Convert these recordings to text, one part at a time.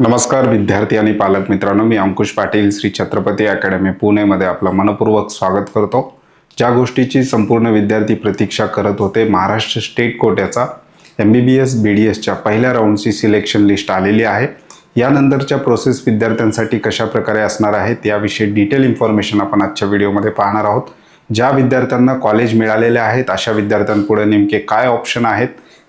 नमस्कार विद्यार्थी आणि पालक मित्रांनो मी अंकुश पाटील श्री छत्रपती अकॅडमी पुणेमध्ये आपलं मनपूर्वक स्वागत करतो. ज्या गोष्टीची संपूर्ण विद्यार्थी प्रतीक्षा करत होते Maharashtra state कोट्याचा M B B S B D एसच्या पहिल्या राऊंडची सिलेक्शन लिस्ट आलेली आहे. यानंतरच्या प्रोसेस विद्यार्थ्यांसाठी कशा प्रकारे असणार आहेत याविषयी डिटेल इन्फॉर्मेशन आपण आजच्या व्हिडिओमध्ये पाहणार आहोत. ज्या विद्यार्थ्यांना कॉलेज मिळालेले आहेत अशा विद्यार्थ्यांपुढे नेमके काय ऑप्शन आहेत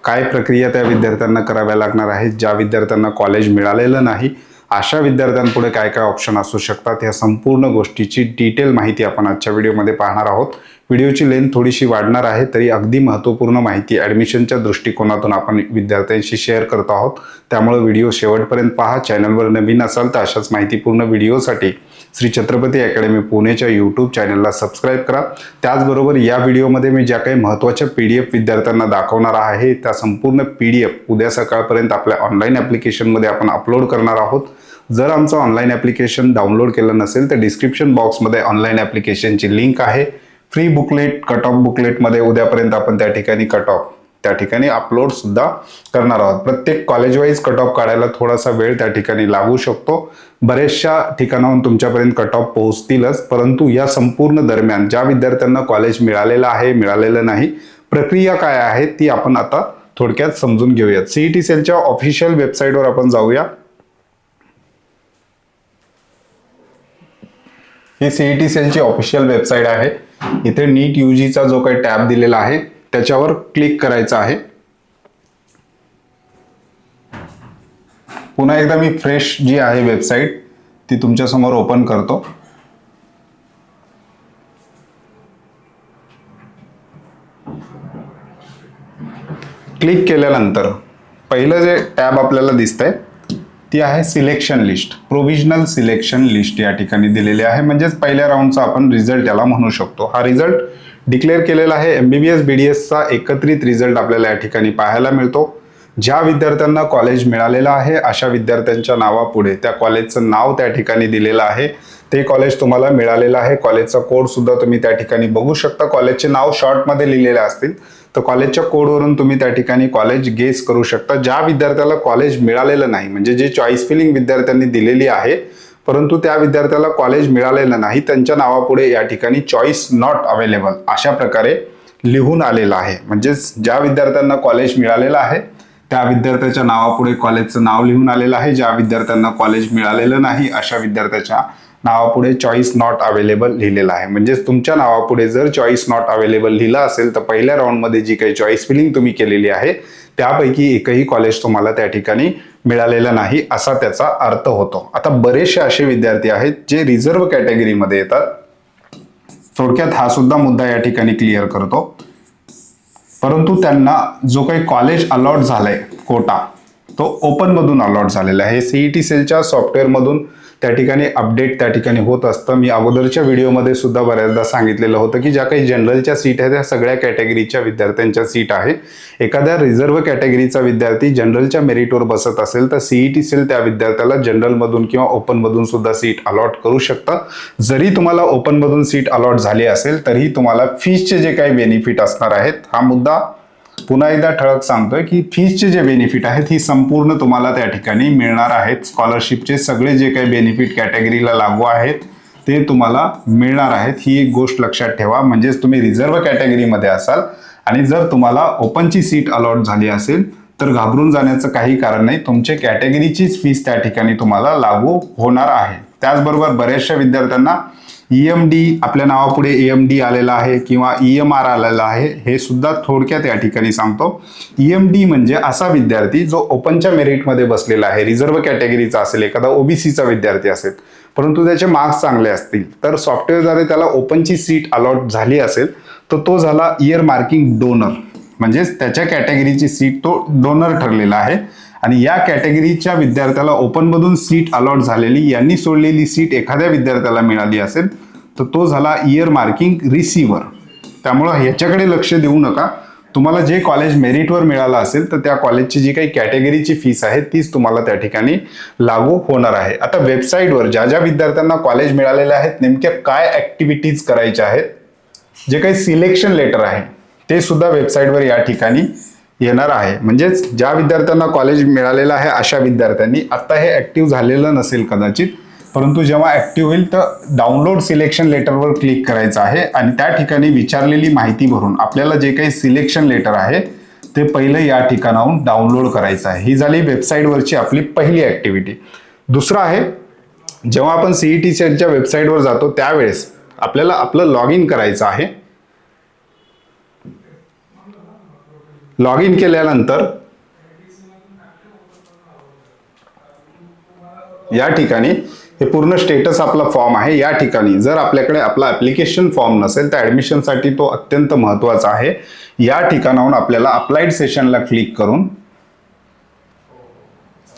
काय प्रक्रिया त्या विद्यार्थ्यांना कराव्या लागणार आहेत ज्या विद्यार्थ्यांना कॉलेज मिळालेलं नाही अशा विद्यार्थ्यांपुढे काय काय ऑप्शन असू शकतात ह्या संपूर्ण गोष्टीची डिटेल माहिती आपण आजच्या व्हिडिओमध्ये पाहणार आहोत. व्हिडिओची लेंथ थोडीशी वाढणार आहे तरी अगदी महत्त्वपूर्ण माहिती ॲडमिशनच्या दृष्टिकोनातून आपण विद्यार्थ्यांशी शेअर करत आहोत. त्यामुळे व्हिडिओ शेवटपर्यंत पहा. चॅनलवर नवीन असाल तर अशाच माहितीपूर्ण व्हिडिओसाठी श्री छत्रपती अकॅडमी पुणेच्या यूट्यूब चॅनलला सबस्क्राईब करा. त्याचबरोबर या व्हिडिओमध्ये मी ज्या काही महत्त्वाच्या पी डी एफ विद्यार्थ्यांना दाखवणार आहे त्या संपूर्ण पी डी एफ उद्या सकाळपर्यंत आपल्या ऑनलाईन ॲप्लिकेशनमध्ये आपण अपलोड करणार आहोत. जर आमचं ऑनलाईन ॲप्लिकेशन डाउनलोड केलं नसेल तर डिस्क्रिप्शन बॉक्समध्ये ऑनलाईन ॲप्लिकेशनची लिंक आहे. फ्री बुकलेट कट ऑफ बुकलेटमध्ये उद्यापर्यंत आपण त्या ठिकाणी कट ऑफ त्या ठिकाणी अपलोड सुद्धा करणार आहोत. प्रत्येक कॉलेज वाईज कट ऑफ काढायला थोडासा वेळ त्या ठिकाणी लागू शकतो. बऱ्याचशा ठिकाणाहून तुमच्यापर्यंत कट ऑफ पोहोचतीलच परंतु या संपूर्ण दरम्यान ज्या विद्यार्थ्यांना कॉलेज मिळालेलं आहे मिळालेलं नाही प्रक्रिया काय आहे ती आपण आता थोडक्यात समजून घेऊयात. सीईटी सेलच्या ऑफिशियल वेबसाईटवर आपण जाऊया. ही सीईटी सेलची ऑफिशियल वेबसाईट आहे. इथे नीट यूजीचा जो काही टॅब दिलेला आहे त्याच्यावर क्लिक करायचं आहे. पुन्हा एकदा मी फ्रेश जी आहे वेबसाईट ती तुमच्यासमोर ओपन करतो. क्लिक केल्यानंतर पहिलं जे टॅब आपल्याला दिसतंय ती आहे selection list provisional selection list या ठिकाणी दिलेली आहे. म्हणजेच पहिल्या राऊंडचा आपण रिझल्ट याला म्हणू शकतो. हा रिझल्ट डिक्लेअर केलेला आहे. M B B S B D एसचा एकत्रित रिझल्ट आपल्याला या ठिकाणी पाहायला मिळतो. ज्या विद्यार्थ्यांना कॉलेज मिळालेलं आहे अशा विद्यार्थ्यांच्या नावापुढे त्या कॉलेजचं नाव त्या ठिकाणी दिलेलं आहे. ते कॉलेज तुम्हाला मिळालेलं आहे. कॉलेजचा कोड सुद्धा तुम्ही त्या ठिकाणी बघू शकता. कॉलेजचे नाव शॉर्टमध्ये लिहिलेले असतील. तर कॉलेजच्या कोडवरून तुम्ही त्या ठिकाणी कॉलेज गेस करू शकता. ज्या विद्यार्थ्याला कॉलेज मिळालेलं नाही म्हणजे जे चॉईस फिलिंग विद्यार्थ्यांनी दिलेली आहे परंतु त्या विद्यार्थ्याला कॉलेज मिळालेलं नाही त्यांच्या नावापुढे या ठिकाणी चॉईस नॉट अवेलेबल अशा प्रकारे लिहून आलेलं आहे. म्हणजेच ज्या विद्यार्थ्यांना कॉलेज मिळालेलं आहे त्या विद्यार्थ्याच्या नावापुढे कॉलेजचं नाव लिहून आलेलं आहे. ज्या विद्यार्थ्यांना कॉलेज मिळालेलं नाही अशा विद्यार्थ्याच्या नावापुढे चॉईस नॉट अवेलेबल लिहिलेलं आहे. म्हणजेच तुमच्या नावापुढे जर चॉईस नॉट अवेलेबल लिहिलं असेल तर पहिल्या राऊंडमध्ये जी काही चॉईस फिलिंग तुम्ही केलेली आहे त्यापैकी एकही कॉलेज तुम्हाला त्या ठिकाणी मिळालेलं नाही असा त्याचा अर्थ होतो. आता बरेचसे असे विद्यार्थी आहेत जे रिझर्व्ह कॅटेगरीमध्ये येतात. थोडक्यात हा सुद्धा मुद्दा या ठिकाणी क्लिअर करतो. परंतु त्यांना जो काही कॉलेज अलॉट झालाय कोटा तो ओपनमधून अलॉट झालेला आहे. सीईटी सेलच्या सॉफ्टवेअरमधून त्या ठिकाणी अपडेट त्या ठिकाणी होत असतं. मी अगोदरच्या व्हिडिओमध्ये सुद्धा बऱ्याचदा सांगितलेलं होतं की ज्या काही जनरलच्या सीट आहेत त्या सगळ्या कॅटेगरीच्या विद्यार्थ्यांच्या सीट आहे. एखाद्या रिझर्व्ह कॅटेगरीचा विद्यार्थी जनरलच्या मेरिटवर बसत असेल तर सीईटी सेल त्या विद्यार्थ्याला जनरलमधून किंवा ओपनमधून सुद्धा सीट अलॉट करू शकतं. जरी तुम्हाला ओपनमधून सीट अलॉट झाली असेल तरीही तुम्हाला फीजचे जे काही बेनिफिट असणार आहेत हा मुद्दा पुन्हा एकदा ठळक सांगतोय की फीजचे जे बेनिफिट आहेत ही संपूर्ण तुम्हाला त्या ठिकाणी मिळणार आहेत. स्कॉलरशिपचे सगळे जे काही बेनिफिट कॅटेगरीला लागू आहेत ते तुम्हाला मिळणार आहेत. ही एक गोष्ट लक्षात ठेवा. म्हणजेच तुम्ही रिझर्व्ह कॅटेगरीमध्ये असाल आणि जर तुम्हाला ओपनची सीट अलॉट झाली असेल तर घाबरून जाण्याचं काही कारण नाही. तुमचे कॅटेगरीचीच फीस त्या ठिकाणी तुम्हाला लागू होणार आहे. त्याचबरोबर बऱ्याचशा विद्यार्थ्यांना एम डी आपल्या नावापुढे ई एम डी आलेला आहे किंवा ई एम आर आलेला आहे हे सुद्धा थोडक्यात या ठिकाणी सांगतो. ई एम डी म्हणजे असा विद्यार्थी जो ओपनच्या मेरिटमध्ये बसलेला आहे रिझर्व्ह कॅटेगरीचा असेल एखादा ओबीसीचा विद्यार्थी असेल परंतु त्याचे मार्क्स चांगले असतील तर सॉफ्टवेअरद्वारे त्याला ओपनची सीट अलॉट झाली असेल तर तो झाला इयर मार्किंग डोनर. म्हणजेच त्याच्या कॅटेगरीची सीट तो डोनर ठरलेला आहे. आणि या कॅटेगरीच्या विद्यार्थ्याला ओपनमधून सीट अलॉट झालेली यांनी सोडलेली सीट एखाद्या विद्यार्थ्याला मिळाली असेल तर तो झाला इयर मार्किंग रिसिव्हर त्यामुळं ह्याच्याकडे लक्ष देऊ नका. तुम्हाला जे कॉलेज मेरिटवर मिळालं असेल तर त्या कॉलेजची जी काही कॅटेगरीची फीस आहे तीच तुम्हाला त्या ठिकाणी लागू होणार आहे. आता वेबसाईटवर ज्या ज्या विद्यार्थ्यांना कॉलेज मिळालेले आहेत नेमक्या काय ऍक्टिव्हिटीज करायच्या आहेत जे काही सिलेक्शन लेटर आहे ते सुद्धा वेबसाईटवर या ठिकाणी येणार आहे. म्हणजेच ज्या विद्यार्थ्यांना कॉलेज मिळालेलं आहे अशा विद्यार्थ्यांनी आत्ता हे ऍक्टिव्ह झालेलं नसेल कदाचित परंतु जेव्हा ऍक्टिव्ह होईल तर डाउनलोड सिलेक्शन लेटरवर क्लिक करायचं आहे आणि त्या ठिकाणी विचारलेली माहिती भरून आपल्याला जे काही सिलेक्शन लेटर आहे ते पहिलं या ठिकाणाहून डाउनलोड करायचं आहे. ही झाली वेबसाईटवरची आपली पहिली ऍक्टिव्हिटी दुसरं आहे जेव्हा आपण सीईटी सेलच्या वेबसाईटवर जातो त्यावेळेस आपल्याला आपलं लॉग इन करायचं आहे. लॉग इन केल्यानंतर या ठिकाणी हे पूर्ण स्टेटस आपला फॉर्म आहे या ठिकाणी. जर आपल्याकडे आपला ॲप्लिकेशन फॉर्म नसेल तर ॲडमिशनसाठी तो अत्यंत महत्त्वाचा आहे. या ठिकाणाहून आपल्याला अप्लाइड सेशनला क्लिक करून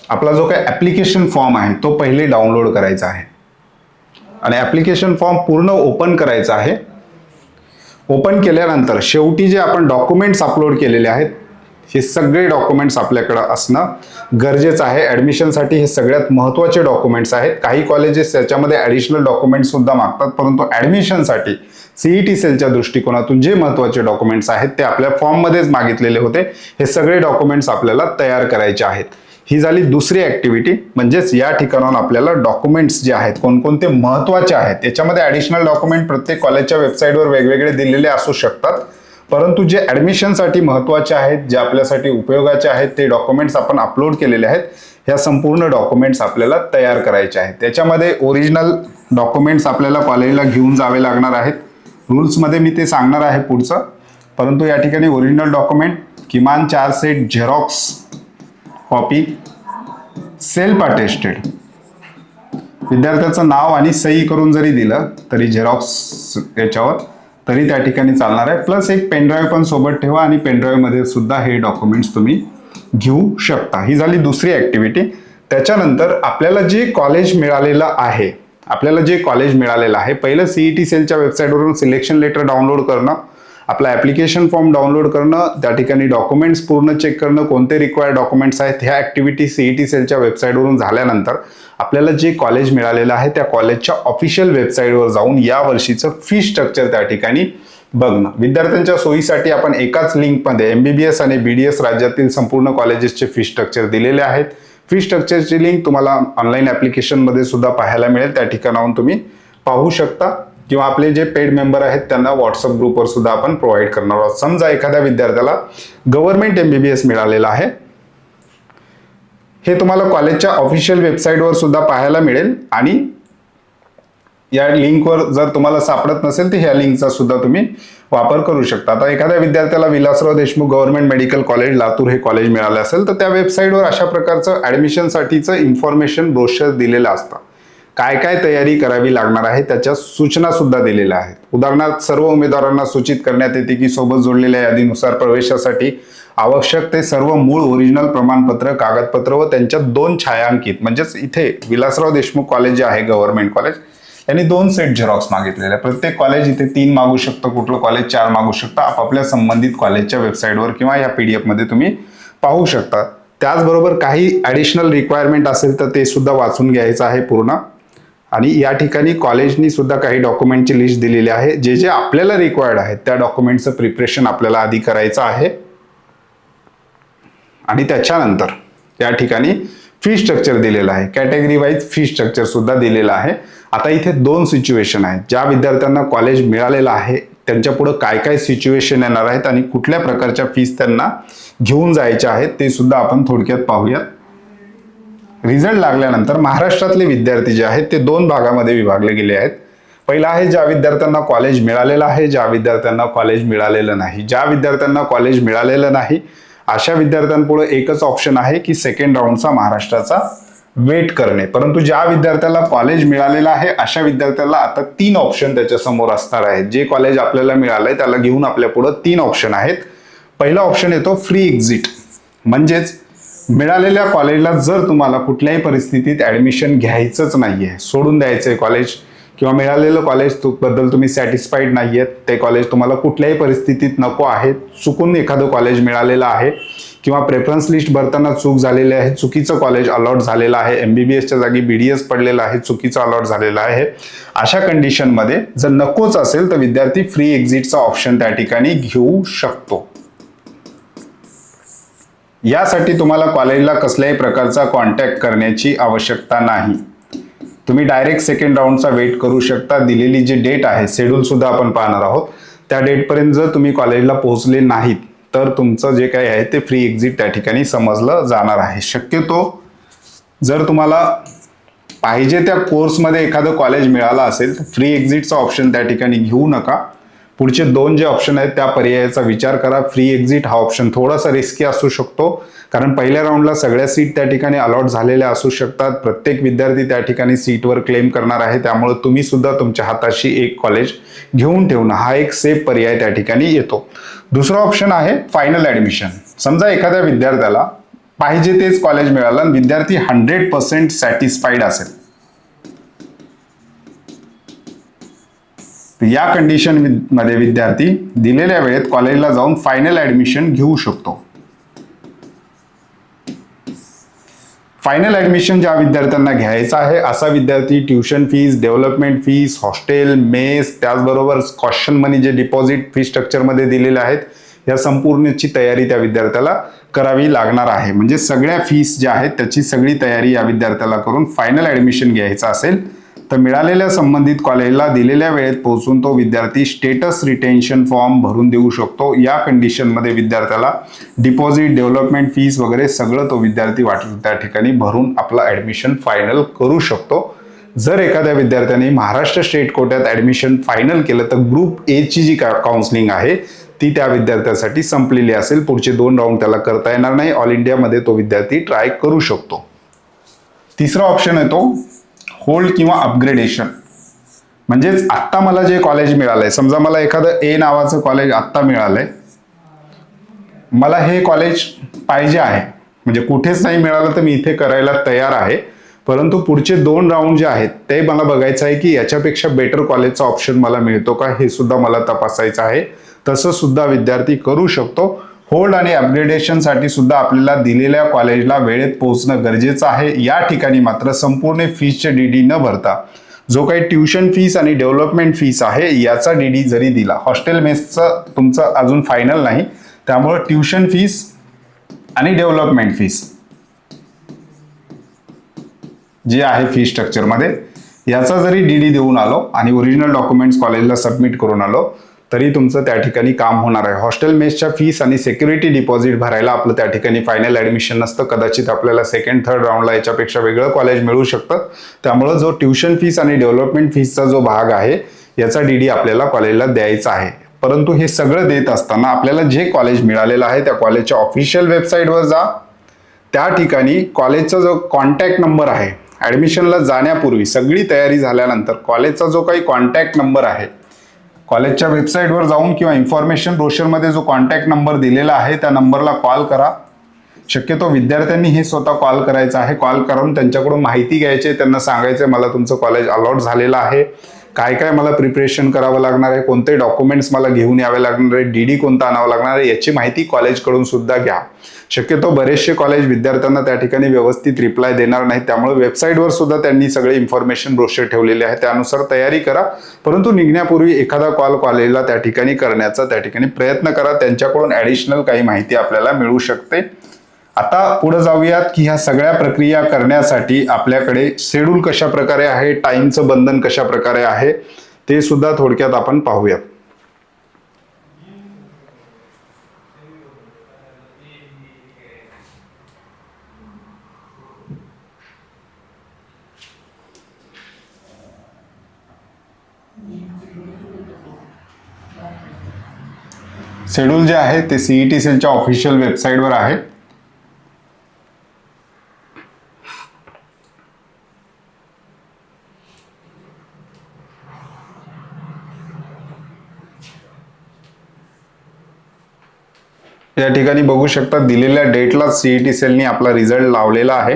आपला जो काही ॲप्लिकेशन फॉर्म आहे तो पहिले डाउनलोड करायचा आहे. आणि ॲप्लिकेशन फॉर्म पूर्ण ओपन करायचा आहे. ओपन केल्यानंतर शेवटी जे आपण डॉक्युमेंट्स अपलोड केलेले आहेत हे सगळे डॉक्युमेंट्स आपल्याकडं असणं गरजेचं आहे. ॲडमिशनसाठी हे सगळ्यात महत्त्वाचे डॉक्युमेंट्स आहेत. काही कॉलेजेस त्याच्यामध्ये ॲडिशनल डॉक्युमेंट्ससुद्धा मागतात परंतु ॲडमिशनसाठी सीईटी सेलच्या दृष्टिकोनातून जे महत्त्वाचे डॉक्युमेंट्स आहेत ते आपल्या फॉर्ममध्येच मागितलेले होते. हे सगळे डॉक्युमेंट्स आपल्याला तयार करायचे आहेत. ही झाली दुसरी ऍक्टिव्हिटी म्हणजेच या ठिकाणाहून आपल्याला डॉक्युमेंट्स जे आहेत कोणकोणते महत्त्वाचे आहेत याच्यामध्ये ॲडिशनल डॉक्युमेंट प्रत्येक कॉलेजच्या वेबसाईटवर वेगवेगळे दिलेले असू शकतात. परंतु जे ॲडमिशनसाठी महत्त्वाचे आहेत जे आपल्यासाठी उपयोगाचे आहेत ते डॉक्युमेंट्स आपण अपलोड केलेले आहेत ह्या संपूर्ण डॉक्युमेंट्स आपल्याला तयार करायचे आहेत. त्याच्यामध्ये ओरिजिनल डॉक्युमेंट्स आपल्याला कॉलेजला घेऊन जावे लागणार आहेत. रूल्समध्ये मी ते सांगणार आहे पुढचं. परंतु या ठिकाणी ओरिजिनल डॉक्युमेंट किमान चार set xerox copy self attested विद्यार्थ्याचं नाव आणि सही करून जरी दिलं तरी झेरॉक्स याच्यावर तरी त्या ठिकाणी चालणार आहे. प्लस एक पेनड्राईव्ह पण सोबत ठेवा आणि पेनड्राईव्हमध्ये सुद्धा हे डॉक्युमेंट्स तुम्ही घेऊ शकता. ही झाली दुसरी ॲक्टिव्हिटी त्याच्यानंतर आपल्याला जे कॉलेज मिळालेलं आहे आपल्याला जे कॉलेज मिळालेलं आहे पहिलं सीईटी सेलच्या वेबसाईटवरून सिलेक्शन लेटर डाउनलोड करणं आपला ॲप्लिकेशन फॉर्म डाउनलोड करणं त्या ठिकाणी डॉक्युमेंट्स पूर्ण चेक करणं कोणते रिक्वायर्ड डॉक्युमेंट्स आहेत ह्या ॲक्टिव्हिटी सीईटी सेलच्या वेबसाईटवरून झाल्यानंतर आपल्याला जे कॉलेज मिळालेलं आहे त्या कॉलेजच्या ऑफिशियल वेबसाईटवर जाऊन या वर्षीचं फी स्ट्रक्चर त्या ठिकाणी बघणं. विद्यार्थ्यांच्या सोयीसाठी आपण एकाच लिंकमध्ये एम बी बी एस आणि बी डी एस राज्यातील संपूर्ण कॉलेजेसचे फी स्ट्रक्चर दिलेले आहेत. फी स्ट्रक्चरची लिंक तुम्हाला ऑनलाईन ॲप्लिकेशनमध्ये सुद्धा पाहायला मिळेल. त्या ठिकाणाहून तुम्ही पाहू शकता. किंवा आपले जे पेड मेंबर आहेत त्यांना व्हॉट्सअप ग्रुपवर सुद्धा आपण प्रोव्हाइड करणार आहोत. समजा एखाद्या विद्यार्थ्याला गव्हर्नमेंट एमबीबीएस मिळालेला आहे. हे तुम्हाला कॉलेजच्या ऑफिशियल वेबसाईटवर सुद्धा पाहायला मिळेल आणि या लिंकवर जर तुम्हाला सापडत नसेल तर ह्या लिंकचा सुद्धा तुम्ही वापर करू शकता. आता एखाद्या विद्यार्थ्याला Vilasrao Deshmukh government medical college Latur हे कॉलेज मिळालं असेल तर त्या वेबसाईटवर अशा प्रकारचं ॲडमिशनसाठीचं इन्फॉर्मेशन ब्रोशर दिलेलं असतं. काय काय तयारी करावी लागणार आहे त्याच्या सूचना सुद्धा दिलेल्या आहेत. उदाहरणार्थ सर्व उमेदवारांना सूचित करण्यात येते की सोबत जोडलेल्या यादीनुसार प्रवेशासाठी आवश्यक ते सर्व मूळ ओरिजिनल प्रमाणपत्र कागदपत्र व त्यांच्या दोन छायांकित म्हणजेच इथे विलासराव देशमुख कॉलेज जे आहे गव्हर्नमेंट कॉलेज यांनी दोन सेट झेरॉक्स मागितलेले आहे प्रत्येक कॉलेज इथे तीन मागू शकतं कुठलं कॉलेज चार मागू शकतं. आपापल्या संबंधित कॉलेजच्या वेबसाईटवर किंवा या पी डी एफमध्ये तुम्ही पाहू शकता. त्याचबरोबर काही ॲडिशनल रिक्वायरमेंट असेल तर ते सुद्धा वाचून घ्यायचं आहे पूर्ण. आणि या ठिकाणी कॉलेजनी सुद्धा काही डॉक्युमेंटची लिस्ट दिलेली आहे. जे जे आपल्याला रिक्वायर्ड आहेत त्या डॉक्युमेंटचं प्रिपरेशन आपल्याला आधी करायचं आहे. आणि त्याच्यानंतर या ठिकाणी फी स्ट्रक्चर दिलेलं आहे. कॅटेगरी वाईज फी स्ट्रक्चर सुद्धा दिलेलं आहे. आता इथे दोन सिच्युएशन आहेत. ज्या विद्यार्थ्यांना कॉलेज मिळालेलं आहे त्यांच्या पुढं काय काय सिच्युएशन येणार आहेत आणि कुठल्या प्रकारच्या फीस त्यांना घेऊन जायच्या आहेत ते सुद्धा आपण थोडक्यात पाहूयात. रिझल्ट लागल्यानंतर महाराष्ट्रातले विद्यार्थी जे आहेत ते दोन भागामध्ये विभागले गेले आहेत. पहिला आहे ज्या विद्यार्थ्यांना कॉलेज मिळालेलं आहे ज्या विद्यार्थ्यांना कॉलेज मिळालेलं नाही. ज्या विद्यार्थ्यांना कॉलेज मिळालेलं नाही अशा विद्यार्थ्यांपुढे एकच ऑप्शन आहे की सेकंड राऊंडचा महाराष्ट्राचा वेट करणे. परंतु ज्या विद्यार्थ्याला कॉलेज मिळालेलं आहे अशा विद्यार्थ्याला आता तीन ऑप्शन त्याच्यासमोर असणार आहेत. जे कॉलेज आपल्याला मिळालंय त्याला घेऊन आपल्या पुढं तीन ऑप्शन आहेत. पहिला ऑप्शन येतो फ्री एक्झिट म्हणजेच मिळालेल्या कॉलेजला जर तुम्हाला कुठल्याही परिस्थितीत ऍडमिशन घ्यायचंच नाही आहे सोडून द्यायचं आहे कॉलेज किंवा मिळालेलं कॉलेजबद्दल तुम्ही सॅटिस्फाईड नाही आहेत ते कॉलेज तुम्हाला कुठल्याही परिस्थितीत नको आहे चुकून एखादं कॉलेज मिळालेलं आहे किंवा प्रेफरन्स लिस्ट भरताना चूक झालेली आहे चुकीचं कॉलेज अलॉट झालेलं आहे एम बी बी एसच्या जागी बी डी एस पडलेलं आहे चुकीचं अलॉट झालेलं आहे अशा कंडिशनमध्ये जर नकोच असेल तर विद्यार्थी फ्री एक्झिटचा ऑप्शन त्या ठिकाणी घेऊ शकतो. यासाठी तुम्हाला कॉलेजला कसल्याही प्रकारचा कॉन्टॅक्ट करण्याची आवश्यकता नाही. तुम्ही डायरेक्ट सेकंड राऊंडचा वेट करू शकता. दिलेली जी डेट आहे शेड्यूलसुद्धा आपण पाहणार आहोत. त्या डेटपर्यंत जर तुम्ही कॉलेजला पोहोचले नाहीत तर तुमचं जे काही आहे ते फ्री एक्झिट त्या ठिकाणी समजलं जाणार आहे. शक्यतो जर तुम्हाला पाहिजे त्या कोर्समध्ये एखादं कॉलेज मिळालं असेल तर फ्री एक्झिटचा ऑप्शन त्या ठिकाणी घेऊ नका. पुढचे दोन जे ऑप्शन आहेत त्या पर्यायाचा विचार करा. फ्री एक्झिट हा ऑप्शन थोडासा रिस्की असू शकतो. कारण पहिल्या राऊंडला सगळ्या सीट त्या ठिकाणी अलॉट झालेल्या असू शकतात. प्रत्येक विद्यार्थी त्या ठिकाणी सीटवर क्लेम करणार आहे. त्यामुळे तुम्ही सुद्धा तुमच्या हाताशी एक कॉलेज घेऊन ठेवणं हा एक सेफ पर्याय त्या ठिकाणी येतो. दुसरा ऑप्शन आहे फायनल ॲडमिशन समजा एखाद्या विद्यार्थ्याला पाहिजे तेच कॉलेज मिळालं आणि विद्यार्थी हंड्रेड पर्सेंट सॅटिस्फाईड असेल. तर या कंडिशनमध्ये विद्यार्थी दिलेल्या वेळेत कॉलेजला जाऊन फायनल ॲडमिशन घेऊ शकतो. फायनल ॲडमिशन ज्या विद्यार्थ्यांना घ्यायचं आहे असा विद्यार्थी tuition fees development fees hostel mess त्याचबरोबर कॉशन मनी जे डिपॉझिट फी स्ट्रक्चरमध्ये दिलेले आहेत या संपूर्णची तयारी त्या विद्यार्थ्याला करावी लागणार आहे. म्हणजे सगळ्या फीस ज्या आहेत त्याची सगळी तयारी या विद्यार्थ्याला करून फायनल ॲडमिशन घ्यायचं असेल तर मिळालेल्या संबंधित कॉलेजला दिलेल्या वेळेत पोहोचून तो विद्यार्थी स्टेटस रिटेन्शन फॉर्म भरून देऊ शकतो. या कंडिशनमध्ये विद्यार्थ्याला डिपॉझिट डेव्हलपमेंट फीस वगैरे सगळं तो विद्यार्थी वाटेल त्या ठिकाणी भरून आपला ॲडमिशन फायनल करू शकतो. जर एखाद्या विद्यार्थ्याने महाराष्ट्र स्टेट कोट्यात ॲडमिशन फायनल केलं तर ग्रुप एची जी का काउन्सिलिंग आहे ती त्या विद्यार्थ्यासाठी संपलेली असेल. पुढचे दोन राऊंड त्याला करता येणार नाही. ऑल इंडियामध्ये तो विद्यार्थी ट्राय करू शकतो. तिसरा ऑप्शन येतो होल्ड किंवा अपग्रेडेशन म्हणजेच आत्ता मला जे कॉलेज मिळालंय समजा मला एखादं ए नावाचं कॉलेज आत्ता मिळालंय मला हे कॉलेज पाहिजे आहे. म्हणजे कुठेच नाही मिळालं तर मी इथे करायला तयार आहे. परंतु पुढचे दोन राऊंड जे आहेत ते मला बघायचं आहे की याच्यापेक्षा बेटर कॉलेजचा ऑप्शन मला मिळतो का हे सुद्धा मला तपासायचं आहे. तसं सुद्धा विद्यार्थी करू शकतो. होल्ड आणि अपग्रेडेशनसाठी सुद्धा आपल्याला दिलेल्या कॉलेजला वेळेत पोहोचणं गरजेचं आहे. या ठिकाणी मात्र संपूर्ण फीसचे डीडी न भरता जो काही ट्युशन फीस आणि डेव्हलपमेंट फीस आहे याचा डीडी जरी दिला हॉस्टेल मेसचं तुमचं अजून फायनल नाही. त्यामुळं ट्युशन फीस आणि डेव्हलपमेंट फीस जे आहे फी स्ट्रक्चरमध्ये याचा जरी डीडी देऊन आलो आणि ओरिजिनल डॉक्युमेंट्स कॉलेजला सबमिट करून आलो तरी तुमचं त्या ठिकाणी काम होणार आहे. हॉस्टेल मेसच्या फीस आणि सेक्युरिटी डिपॉझिट भरायला आपलं त्या ठिकाणी फायनल ॲडमिशन नसतं. कदाचित आपल्याला सेकंड थर्ड राऊंडला याच्यापेक्षा वेगळं कॉलेज मिळू शकतं. त्यामुळं जो ट्युशन फीस आणि डेव्हलपमेंट फीसचा जो भाग आहे याचा डी डी आपल्याला कॉलेजला द्यायचा आहे. परंतु हे सगळं देत असताना आपल्याला जे कॉलेज मिळालेलं आहे त्या कॉलेजच्या ऑफिशियल वेबसाईटवर जा. त्या ठिकाणी कॉलेजचा जो कॉन्टॅक्ट नंबर आहे ॲडमिशनला जाण्यापूर्वी सगळी तयारी झाल्यानंतर कॉलेजचा जो काही कॉन्टॅक्ट नंबर आहे कॉलेजच्या वेबसाईटवर जाऊन किंवा इन्फॉर्मेशन ब्रोशरमध्ये जो कॉन्टॅक्ट नंबर दिलेला आहे त्या नंबरला कॉल करा. शक्यतो विद्यार्थ्यांनी हे स्वतः कॉल करायचं आहे. कॉल करून त्यांच्याकडून माहिती घ्यायची त्यांना सांगायचं मला तुमचं कॉलेज अलॉट झालेलं आहे. काय काय मला प्रिपरेशन करावं लागणार आहे? कोणते डॉक्युमेंट्स मला घेऊन यावे लागणार आहे? डी डी कोणता आणावं लागणार आहे? याची माहिती कॉलेजकडून सुद्धा घ्या. शक्यतो बरेचसे कॉलेज विद्यार्थ्यांना त्या ठिकाणी व्यवस्थित रिप्लाय देणार नाही त्यामुळे वेबसाईटवर सुद्धा त्यांनी सगळे इन्फॉर्मेशन ब्रोशर ठेवलेले आहे त्यानुसार तयारी करा. परंतु निघण्यापूर्वी एखादा कॉल कॉलेजला त्या ठिकाणी करण्याचा त्या ठिकाणी प्रयत्न करा. त्यांच्याकडून ॲडिशनल काही माहिती आपल्याला मिळू शकते. आता पुढे जाऊयात की ह्या सगळ्या प्रक्रिया करण्यासाठी आपल्याकडे शेड्यूल कशा प्रकारे आहे टाइमचं बंधन कशा प्रकारे आहे ते सुद्धा थोडक्यात आपण पाहूयात. शेड्यूल जे आहे ते सीईटी सेलच्या ऑफिशियल वेबसाईटवर आहे. या ठिकाणी बघू शकता दिलेल्या डेटला सीईटी सेलनी आपला रिझल्ट लावलेला आहे.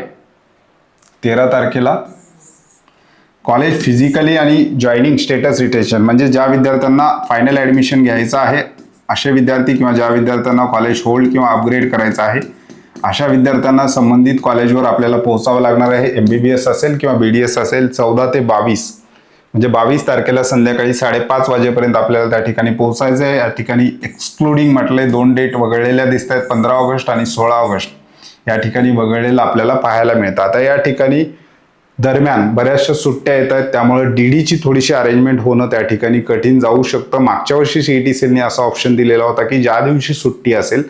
तेरा तारखेला कॉलेज फिजिकली आणि जॉईनिंग स्टेटस रिटेशन म्हणजे ज्या विद्यार्थ्यांना फायनल ॲडमिशन घ्यायचं आहे असे विद्यार्थी किंवा ज्या विद्यार्थ्यांना कॉलेज होल्ड किंवा अपग्रेड करायचं आहे अशा विद्यार्थ्यांना संबंधित कॉलेजवर आपल्याला पोहोचावं लागणार आहे. एम बी बी एस असेल किंवा बी डी एस असेल चौदा ते बावीस म्हणजे बावीस तारखेला संध्याकाळी साडेपाच वाजेपर्यंत आपल्याला त्या ठिकाणी पोहोचायचं आहे या ठिकाणी एक्सक्लुडिंग म्हटले दोन डेट वगळलेल्या दिसत आहेत पंधरा ऑगस्ट आणि सोळा ऑगस्ट. या ठिकाणी वगळलेलं आपल्याला पाहायला मिळतं. आता या ठिकाणी दरम्यान बऱ्याचशा सुट्ट्या येत आहेत त्यामुळे डीडीची थोडीशी अरेंजमेंट होणं त्या ठिकाणी कठीण जाऊ शकतं. मागच्या वर्षी सीईटी सेलने असा ऑप्शन दिलेला होता की ज्या दिवशी सुट्टी असेल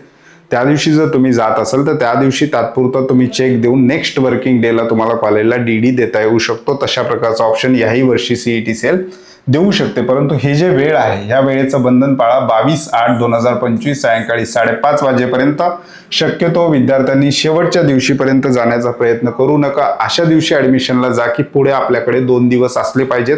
त्या दिवशी जर तुम्ही जात असाल तर त्या दिवशी तात्पुरता तुम्ही चेक देऊन नेक्स्ट वर्किंग डेला तुम्हाला कॉलेजला डी देता येऊ शकतो. तशा प्रकारचा ऑप्शन याही वर्षी सीईटी सेल देऊ शकते. परंतु हे जे वेळ आहे या वेळेचं बंधन पाळा बावीस आठ दोन हजार पंचवीस सायंकाळी साडेपाच वाजेपर्यंत. शक्यतो विद्यार्थ्यांनी शेवटच्या दिवशीपर्यंत जाण्याचा प्रयत्न करू नका. अशा दिवशी ऍडमिशनला जा की पुढे आपल्याकडे दोन दिवस असले पाहिजेत.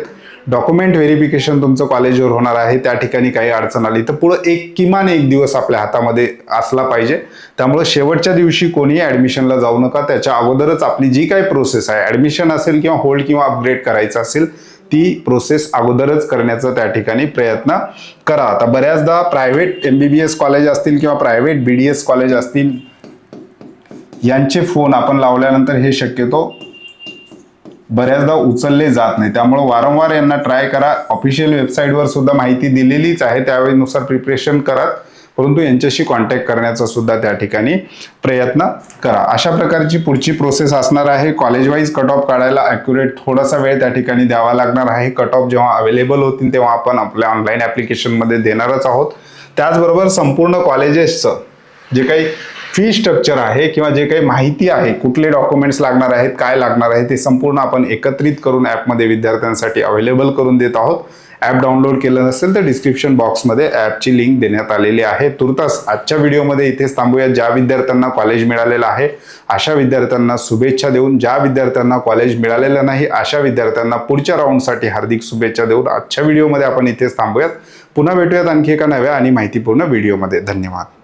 डॉक्युमेंट व्हेरिफिकेशन तुमचं कॉलेजवर होणार आहे त्या ठिकाणी काही अडचण आली तर पुढं एक किमान एक दिवस आपल्या हातामध्ये असला पाहिजे. त्यामुळे शेवटच्या दिवशी कोणीही ऍडमिशनला जाऊ नका. त्याच्या अगोदरच आपली जी काही प्रोसेस आहे ऍडमिशन असेल किंवा होल्ड किंवा अपग्रेड करायचं असेल ती प्रोसेस अगोदरच करण्याचा त्या ठिकाणी प्रयत्न करा. आता बऱ्याचदा प्रायव्हेट एस कॉलेज असतील किंवा प्रायव्हेट एस कॉलेज असतील यांचे फोन आपण लावल्यानंतर हे शक्यतो बऱ्याचदा उचलले जात नाही. त्यामुळे वारंवार यांना ट्राय करा. ऑफिशियल वेबसाईटवर सुद्धा माहिती दिलेलीच आहे. त्यावेळेनुसार प्रिपरेशन करा परंतु यांच्याशी कॉन्टॅक्ट करण्याचा सुद्धा त्या ठिकाणी प्रयत्न करा. अशा प्रकारची पुढची प्रोसेस असणार आहे. कॉलेज वाईज कट ऑफ काढायला अॅक्युरेट थोडासा वेळ त्या ठिकाणी द्यावा लागणार आहे. कट ऑफ जेव्हा अवेलेबल होतील तेव्हा आपण आपल्या ऑनलाईन ॲप्लिकेशनमध्ये देणारच आहोत. त्याचबरोबर संपूर्ण कॉलेजेसचं जे काही फी स्ट्रक्चर आहे किंवा जे काही माहिती आहे कुठले डॉक्युमेंट्स लागणार आहेत काय लागणार आहे ते संपूर्ण आपण एकत्रित करून ॲपमध्ये विद्यार्थ्यांसाठी अवेलेबल करून देत आहोत. ॲप डाउनलोड केलं नसेल तर डिस्क्रिप्शन बॉक्समध्ये ॲपची लिंक देण्यात आलेली आहे. तुर्तास आजच्या व्हिडिओमध्ये इथेच थांबूया ज्या विद्यार्थ्यांना कॉलेज मिळालेलं आहे अशा विद्यार्थ्यांना शुभेच्छा देऊन ज्या विद्यार्थ्यांना कॉलेज मिळालेलं नाही अशा विद्यार्थ्यांना पुढच्या राऊंडसाठी हार्दिक शुभेच्छा देऊन आजच्या व्हिडिओमध्ये आपण इथेच थांबूयात. पुन्हा भेटूयात आणखी एका नव्या आणि माहितीपूर्ण व्हिडिओमध्ये धन्यवाद.